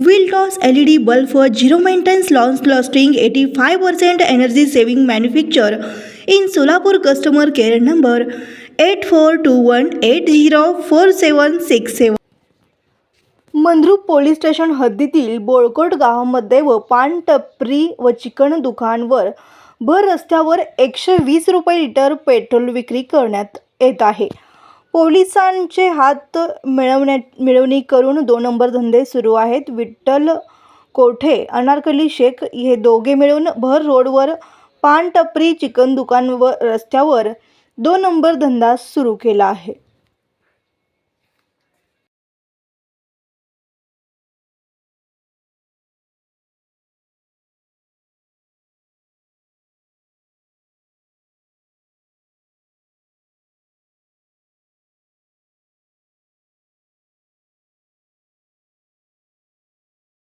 विलटॉस L E D bulb zero maintenance long lasting eighty five percent energy saving manufacture in Solapur customer care number eight four two one eight zero four seven six seven Mandrup police station हद्दीतील बोळकोट गावामध्ये व पानटपरी व chicken दुकानवर भर रस्त्यावर एकशे वीस रुपये litre petrol विक्री करण्यात येत आहे. पोलिसांचे हात मिळवण्या मिळवणी करून दोन नंबर धंदे सुरू आहेत. विठ्ठल कोठे अनारकली शेख हे दोघे मिळून भर रोडवर पानटपरी चिकन दुकान व रस्त्यावर दोन नंबर धंदा सुरू केला आहे.